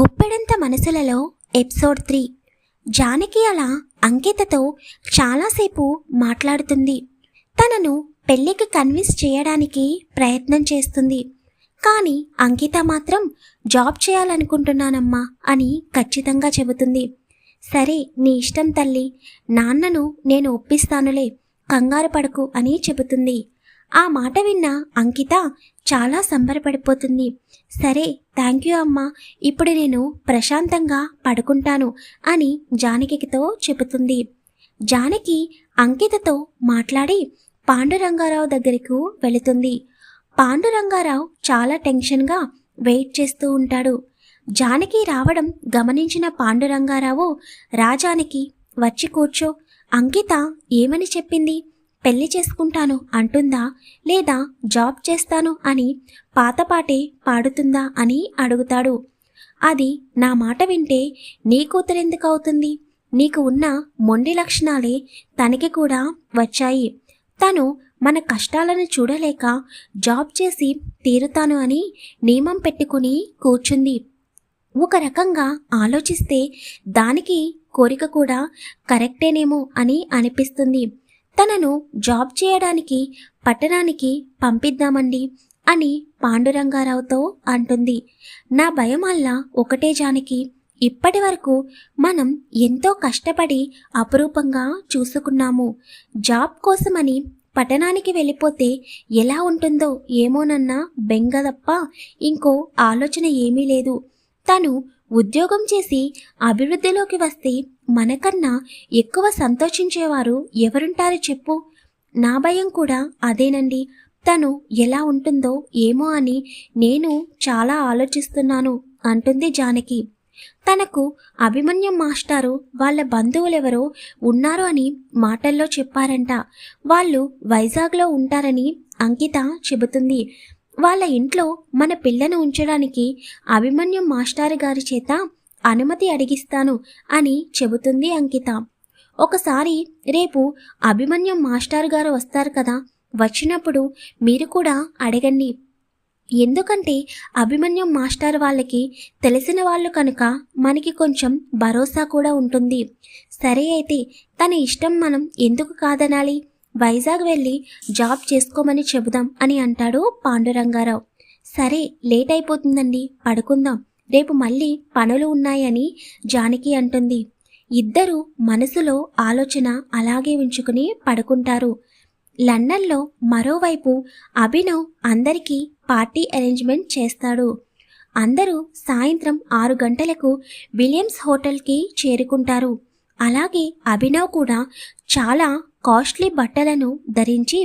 గుప్పెడంత మనసులలో episode three. Janaki అలా అంకితతో చాలాసేపు మాట్లాడుతుంది. తనను పెళ్ళికి కన్విన్స్ చేయడానికి ప్రయత్నం చేస్తుంది. కానీ అంకిత మాత్రం జాబ్ చేయాలనుకుంటున్నానమ్మా అని ఖచ్చితంగా చెబుతుంది. సరే నీ ఇష్టం తల్లి. నాన్నను నేను ఒప్పిస్తానులే. కంగారు పడకు అని చెబుతుంది. ఆ మాట విన్న అంకిత చాలా సంబరపడిపోతుంది. సరే థ్యాంక్ యూ అమ్మా. ఇప్పుడు నేను ప్రశాంతంగా పడుకుంటాను అని జానకితో చెబుతుంది. జానకి అంకితతో మాట్లాడి పాండురంగారావు దగ్గరకు వెళుతుంది. పాండురంగారావు చాలా టెన్షన్గా వెయిట్ చేస్తూ ఉంటాడు. జానకి రావడం గమనించిన పాండురంగారావు రాజానికి వచ్చి కూర్చో. అంకిత ఏమని చెప్పింది? పెళ్ళి చేసుకుంటాను అంటుందా? లేదా జాబ్ చేస్తాను అని పాతపాటే పాడుతుందా అని అడుగుతాడు. అది నా మాట వింటే నీ కూతురెందుకు అవుతుంది? నీకు ఉన్న మొండి లక్షణాలే తనకి కూడా వచ్చాయి. తను మన కష్టాలను చూడలేక జాబ్ చేసి తీరుతాను అని నియమం పెట్టుకుని కూర్చుంది. ఒక రకంగా ఆలోచిస్తే దానికి కోరిక కూడా కరెక్టేనేమో అని అనిపిస్తుంది. తనను జాబ్ చేయడానికి పట్టణానికి పంపిద్దామండి అని పాండురంగారావుతో అంటుంది. నా భయం వల్ల ఒకటే జానకి ఇప్పటి వరకు మనం ఎంతో కష్టపడి అపురూపంగా చూసుకున్నాము. జాబ్ కోసమని పట్టణానికి వెళ్ళిపోతే ఎలా ఉంటుందో ఏమోనన్న బెంగ తప్ప ఇంకో ఆలోచన ఏమీ లేదు. తను ఉద్యోగం చేసి అభివృద్ధిలోకి వస్తే మనకన్నా ఎక్కువ సంతోషించేవారు ఎవరుంటారు చెప్పు. నా భయం కూడా అదేనండి. తను ఎలా ఉంటుందో ఏమో అని నేను చాలా ఆలోచిస్తున్నాను అంటుంది జానకి. తనకు అభిమన్యం మాస్టారు వాళ్ళ బంధువులెవరో ఉన్నారు అని మాటల్లో చెప్పారంట. వాళ్ళు వైజాగ్లో ఉంటారని అంకిత చెబుతుంది. వాళ్ళ ఇంట్లో మన పిల్లను ఉంచడానికి అభిమన్యం మాస్టారు గారి చేత అనుమతి అడిగిస్తాను అని చెబుతుంది అంకిత. ఒకసారి రేపు అభిమన్యం మాస్టారు గారు వస్తారు కదా వచ్చినప్పుడు మీరు కూడా అడగండి. ఎందుకంటే అభిమన్యం మాస్టర్ వాళ్ళకి తెలిసిన వాళ్ళు కనుక మనకి కొంచెం భరోసా కూడా ఉంటుంది. సరే అయితే తన ఇష్టం మనం ఎందుకు కాదనాలి? వైజాగ్ వెళ్ళి జాబ్ చేసుకోమని చెబుదాం అని అంటాడు పాండురంగారావు. సరే లేట్ అయిపోతుందండి పడుకుందాం. రేపు మళ్ళీ పనులు ఉన్నాయని జానకి అంటుంది. ఇద్దరు మనసులో ఆలోచన అలాగే ఉంచుకుని పడుకుంటారు. లండన్లో మరోవైపు అభినవ్ అందరికీ పార్టీ అరేంజ్మెంట్ చేస్తాడు. అందరూ సాయంత్రం ఆరు గంటలకు విలియమ్స్ హోటల్కి చేరుకుంటారు. అలాగే అభినవ్ కూడా చాలా కాస్ట్లీ బట్టలను ధరించి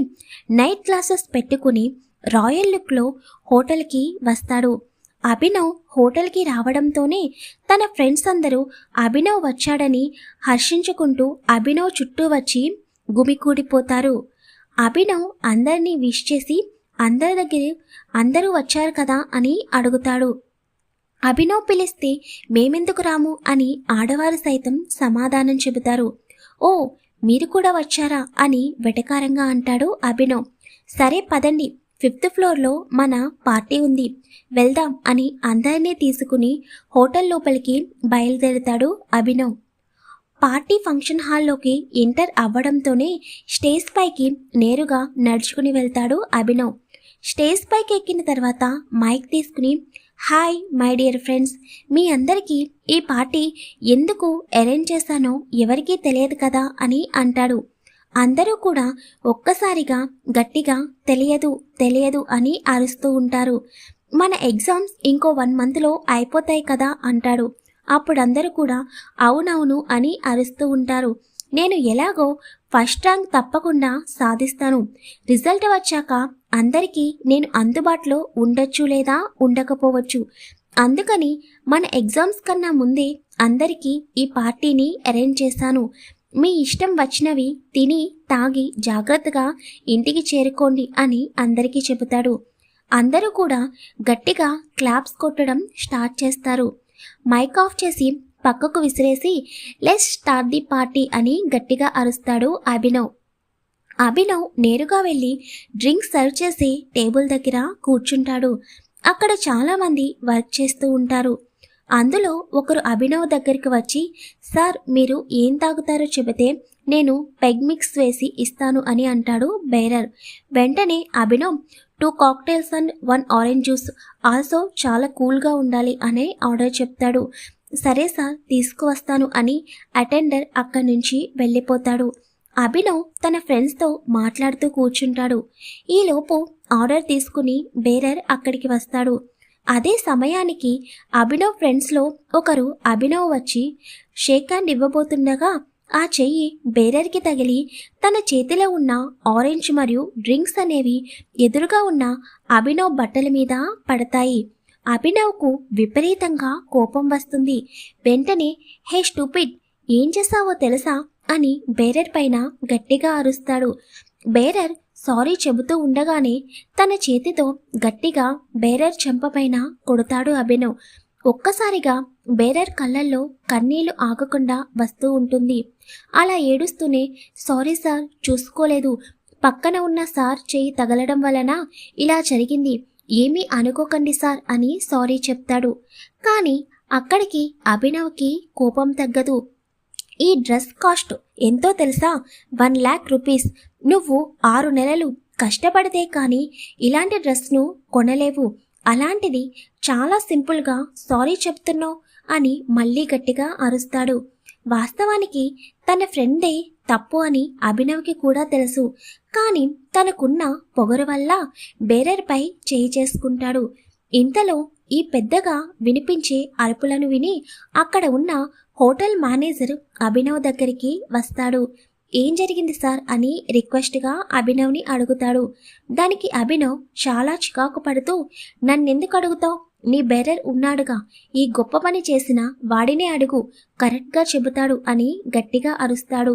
నైట్ గ్లాసెస్ పెట్టుకుని రాయల్ లుక్లో హోటల్కి వస్తాడు. అభినవ్ హోటల్కి రావడంతోనే తన ఫ్రెండ్స్ అందరూ అభినవ్ వచ్చాడని హర్షించుకుంటూ అభినవ్ చుట్టూ వచ్చి గుమికూడిపోతారు. అభినవ్ అందరినీ విష్ చేసి అందరి దగ్గర అందరూ వచ్చారు కదా అని అడుగుతాడు. అభినవ్ పిలిస్తే మేమెందుకు రాము అని ఆడవారు సైతం సమాధానం చెబుతారు. ఓ మీరు కూడా వచ్చారా అని వెటకారంగా అంటాడు అభినవ్. సరే పదండి. ఫిఫ్త్ ఫ్లోర్లో మన పార్టీ ఉంది. వెళ్దాం అని అందరినీ తీసుకుని హోటల్ లోపలికి బయలుదేరుతాడు అభినవ్. పార్టీ ఫంక్షన్ హాల్లోకి ఎంటర్ అవ్వడంతోనే స్టేజ్ పైకి నేరుగా నడుచుకుని వెళ్తాడు అభినవ్. స్టేజ్ పైకి ఎక్కిన తర్వాత మైక్ తీసుకుని హాయ్ మై డియర్ ఫ్రెండ్స్. మీ అందరికీ ఈ పార్టీ ఎందుకు అరేంజ్ చేశానో ఎవరికీ తెలియదు కదా అని అంటాడు. అందరూ కూడా ఒక్కసారిగా గట్టిగా తెలియదు తెలియదు అని అరుస్తూ ఉంటారు. మన ఎగ్జామ్స్ ఇంకో వన్ మంత్లో అయిపోతాయి కదా అంటాడు. అప్పుడు అందరూ కూడా అవునవును అని అరుస్తూ ఉంటారు. నేను ఎలాగో ఫస్ట్ ర్యాంక్ తప్పకుండా సాధిస్తాను. రిజల్ట్ వచ్చాక అందరికీ నేను అందుబాటులో ఉండొచ్చు లేదా ఉండకపోవచ్చు. అందుకని మన ఎగ్జామ్స్ కన్నా ముందే అందరికీ ఈ పార్టీని అరేంజ్ చేశాను. మీ ఇష్టం వచ్చినవి తిని తాగి జాగ్రత్తగా ఇంటికి చేరుకోండి అని అందరికీ చెబుతాడు. అందరూ కూడా గట్టిగా క్లాప్స్ కొట్టడం స్టార్ట్ చేస్తారు. మైక్ ఆఫ్ చేసి పక్కకు విసిరేసి లెస్ స్టార్ట్ ది పార్టీ అని గట్టిగా అరుస్తాడు అభినవ్. అభినవ్ నేరుగా వెళ్ళి డ్రింక్స్ సర్వ్ చేసి టేబుల్ దగ్గర కూర్చుంటాడు. అక్కడ చాలామంది వర్క్ చేస్తూ ఉంటారు. అందులో ఒకరు అభినవ్ దగ్గరికి వచ్చి సార్ మీరు ఏం తాగుతారో చెబితే నేను పెగ్ మిక్స్ వేసి ఇస్తాను అని అంటాడు బేరర్. వెంటనే Abhinav two cocktails and one orange juice also చాలా కూల్గా ఉండాలి అనే ఆర్డర్ చెప్తాడు. సరే సార్ తీసుకువస్తాను అని అటెండర్ అక్కడి నుంచి వెళ్ళిపోతాడు. అభినవ్ తన ఫ్రెండ్స్తో మాట్లాడుతూ కూర్చుంటాడు. ఈలోపు ఆర్డర్ తీసుకుని బేరర్ అక్కడికి వస్తాడు. అదే సమయానికి అభినవ్ ఫ్రెండ్స్లో ఒకరు అభినవ్ వచ్చి షేక్ హ్యాండ్ ఇవ్వబోతుండగా ఆ చెయ్యి బేరర్కి తగిలి తన చేతిలో ఉన్న ఆరెంజ్ మరియు డ్రింక్స్ అనేవి ఎదురుగా ఉన్న అభినవ్ బట్టల మీద పడతాయి. అభినవ్కు విపరీతంగా కోపం వస్తుంది. వెంటనే హే స్టూపిడ్ ఏం చేశావో తెలుసా? అని బేరర్ పైన గట్టిగా అరుస్తాడు. బేరర్ సారీ చెబుతూ ఉండగానే తన చేతితో గట్టిగా బేరర్ చెంపపైన కొడతాడు అభినవ్. ఒక్కసారిగా బేరర్ కళ్ళల్లో కన్నీళ్ళు ఆగకుండా వస్తూ ఉంటుంది. అలా ఏడుస్తూనే సారీ సార్ చూసుకోలేదు. పక్కన ఉన్న సార్ చేయి తగలడం వలన ఇలా జరిగింది. ఏమీ అనుకోకండి సార్ అని సారీ చెప్తాడు. కానీ అక్కడికి అభినవ్కి కోపం తగ్గదు. ఈ డ్రెస్ కాస్ట్ ఎంతో తెలుసా? One lakh rupees. నువ్వు ఆరు నెలలు కష్టపడితే కానీ ఇలాంటి డ్రెస్ను కొనలేవు. అలాంటిది చాలా సింపుల్గా సారీ చెప్తున్నావు అని మళ్ళీ గట్టిగా అరుస్తాడు. వాస్తవానికి తన ఫ్రెండే తప్పు అని అభినవ్కి కూడా తెలుసు. కానీ తనకున్న పొగరు వల్ల బేరర్పై చేయి చేసుకుంటాడు. ఇంతలో ఈ పెద్దగా వినిపించే అరుపులను విని అక్కడ ఉన్న హోటల్ మేనేజర్ అభినవ్ దగ్గరికి వస్తాడు. ఏం జరిగింది సార్ అని రిక్వెస్ట్గా అభినవ్ని అడుగుతాడు. దానికి అభినవ్ చాలా చికాకు పడుతూ నన్నెందుకు అడుగుతావు? నీ బెరర్ ఉన్నాడుగా. ఈ గొప్ప పని చేసిన వాడినే అడుగు. కరెక్ట్గా చెబుతాడు అని గట్టిగా అరుస్తాడు.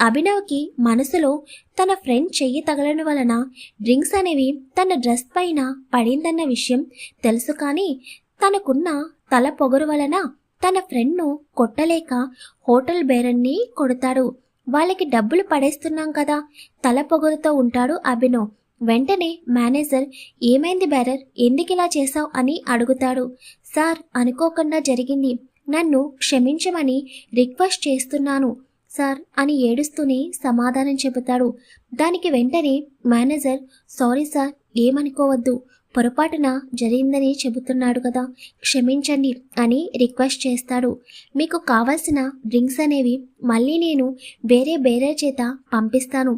అభినవ్కి మనసులో తన ఫ్రెండ్ చెయ్యి తగలడం వలన డ్రింక్స్ అనేవి తన డ్రెస్ పైన పడిందన్న విషయం తెలుసు కానీ తనకున్న తల పొగరు వలన తన ఫ్రెండ్ను కొట్టలేక హోటల్ బేరన్ని కొడతాడు. వాళ్ళకి డబ్బులు పడేస్తున్నాం కదా తల పొగరుతో ఉంటాడు అభినవ్. వెంటనే మేనేజర్ ఏమైంది బేరర్? ఎందుకిలా చేశావు? అని అడుగుతాడు. సార్ అనుకోకుండా జరిగింది. నన్ను క్షమించమని రిక్వెస్ట్ చేస్తున్నాను. సార్ అని ఏడుస్తూనే సమాధానం చెబుతాడు. దానికి వెంటనే మేనేజర్ సారీ సార్ ఏమనుకోవద్దు. పొరపాటున జరిగిందని చెబుతున్నాడు కదా క్షమించండి అని రిక్వెస్ట్ చేస్తాడు. మీకు కావాల్సిన డ్రింక్స్ అనేవి మళ్ళీ నేను వేరే బేరే చేత పంపిస్తాను.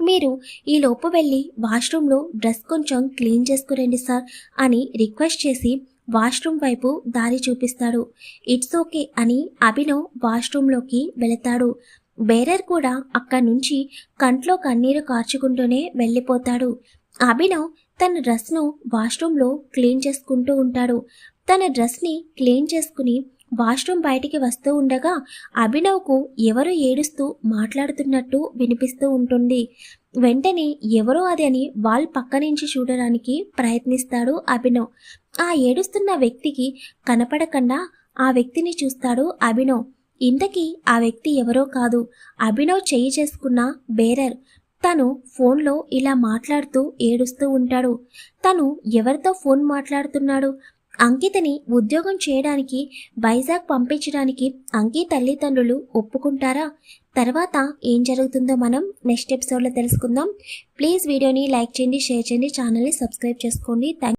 మీరు ఈ లోపు వెళ్ళి వాష్రూమ్లో డ్రెస్ కొంచెం క్లీన్ చేసుకురండి సార్ అని రిక్వెస్ట్ చేసి వాష్రూమ్ వైపు దారి చూపిస్తాడు. ఇట్స్ ఓకే అని అభినవ్ వాష్రూమ్లోకి వెళతాడు. బేరర్ కూడా అక్కడి నుంచి కంట్లో కన్నీరు కార్చుకుంటూనే వెళ్ళిపోతాడు. అభినవ్ తన డ్రెస్ను వాష్రూమ్లో క్లీన్ చేసుకుంటూ ఉంటాడు. తన డ్రెస్ని క్లీన్ చేసుకుని వాష్రూమ్ బయటికి వస్తూ ఉండగా అభినవ్కు ఎవరో ఏడుస్తూ మాట్లాడుతున్నట్టు వినిపిస్తూ ఉంటుంది. వెంటనే ఎవరో అది అని వాల్ పక్క నుంచి చూడడానికి ప్రయత్నిస్తాడు అభినవ్. ఆ ఏడుస్తున్న వ్యక్తికి కనపడకుండా ఆ వ్యక్తిని చూస్తాడు అభినవ్. ఇంతకీ ఆ వ్యక్తి ఎవరో కాదు. అభినవ్ చేయి చేసుకున్న బేరర్. తను ఫోన్లో ఇలా మాట్లాడుతూ ఏడుస్తూ ఉంటాడు. తను ఎవరితో ఫోన్ మాట్లాడుతున్నాడు? అంకితని ఉద్యోగం చేయడానికి వైజాగ్ పంపించడానికి అంకి తల్లిదండ్రులు ఒప్పుకుంటారా? తర్వాత ఏం జరుగుతుందో మనం నెక్స్ట్ ఎపిసోడ్లో తెలుసుకుందాం. ప్లీజ్ వీడియోని లైక్ చేయండి షేర్ చేయండి ఛానల్ని సబ్స్క్రైబ్ చేసుకోండి. థ్యాంక్